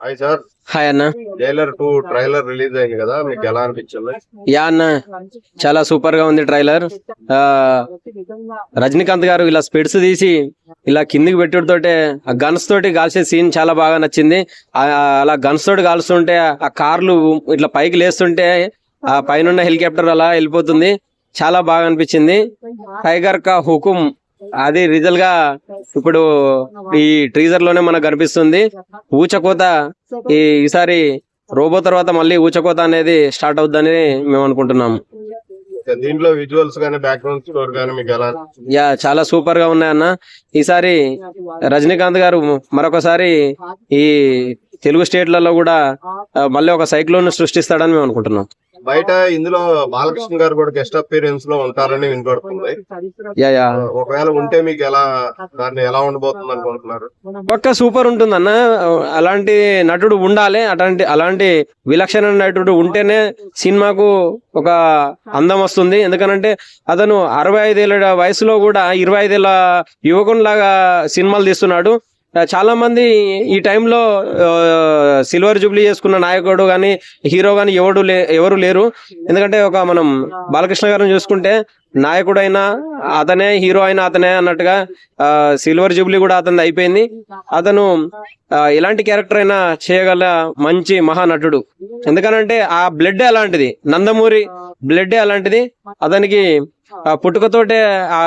Hi sir. Hi అన్న. Jailer two trailer release అయింది కదా మీకు ఎలా అనిపించింది? యా అన్న చాలా సూపర్గా ఉంది ట్రైలర్ రజనీకాంత్ గారు ఇలా స్పెడ్స్ తీసి ఇలా కిందికి పెట్టుడుతోటే ఆ గన్స్ తోటి కాల్చే సీన్ చాలా బాగా నచ్చింది. అలా గన్స్ తోటి కాల్స్తుంటే ఆ కార్లు ఇట్లా పైకి లేస్తుంటే ఆ పైన హెలికాప్టర్ అలా వెళ్ళిపోతుంది. చాలా బాగా అనిపించింది. టైగర్ కా హుకుం అది రిజల్గా ఇప్పుడు ఈ ట్రీజర్లోనే మనకు కనిపిస్తుంది. ఊచకోత ఈ ఈసారి రోబో తర్వాత మళ్ళీ ఊచకోత అనేది స్టార్ట్ అవుద్దని మేము అనుకుంటున్నాము. దీంట్లో విజువల్స్ గానీ బ్యాక్గ్రౌండ్ స్కోర్ గానీ మీకు ఎలా అనిపించింది? యా చాలా సూపర్గా ఉన్నాయన్న ఈసారి రజనీకాంత్ గారు మరొకసారి ఈ తెలుగు స్టేట్లలో కూడా మళ్ళీ ఒక సైక్లోన్ సృష్టిస్తాడని మేము అనుకుంటున్నాం. బయట ఇందులో బాలకృష్ణ గారు కూడా గెస్ట్ అపీరెన్స్లో ఉంటారని వినపడుతుంది. ఒకవేళ ఉంటే మీకు ఎలా దాన్ని ఎలా ఉండబోతుంది అనుకుంటున్నారు? పక్క సూపర్ ఉంటుందన్న అలాంటి నటుడు ఉండాలి. అలాంటి అలాంటి విలక్షణ నటుడు ఉంటేనే సినిమాకు ఒక అందం వస్తుంది. ఎందుకనంటే అతను అరవై ఐదేళ్ళ వయసులో కూడా ఇరవై ఐదేళ్ళ యువకునిలాగా సినిమాలు తీస్తున్నాడు. చాలామంది చాలా మంది ఈ టైంలో సిల్వర్ జూబ్లీ చేసుకున్న నాయకుడు కానీ హీరో కానీ ఎవడు లే ఎవరు లేరు. ఎందుకంటే ఒక మనం బాలకృష్ణ గారిని చూసుకుంటే నాయకుడైనా అతనే హీరో అయినా అతనే అన్నట్టుగా సిల్వర్ జూబ్లీ కూడా అతనిది అయిపోయింది. అతను ఎలాంటి క్యారెక్టర్ అయినా చేయగల మంచి మహానటుడు. ఎందుకనంటే ఆ బ్లడ్ అలాంటిది. నందమూరి బ్లడ్ అలాంటిది. అతనికి పుట్టుకతోటే ఆ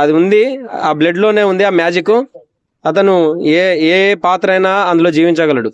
అది ఉంది. ఆ బ్లడ్లోనే ఉంది ఆ మ్యాజిక్. అతను ఏ ఏ పాత్ర అయినా అందులో జీవించగలడు.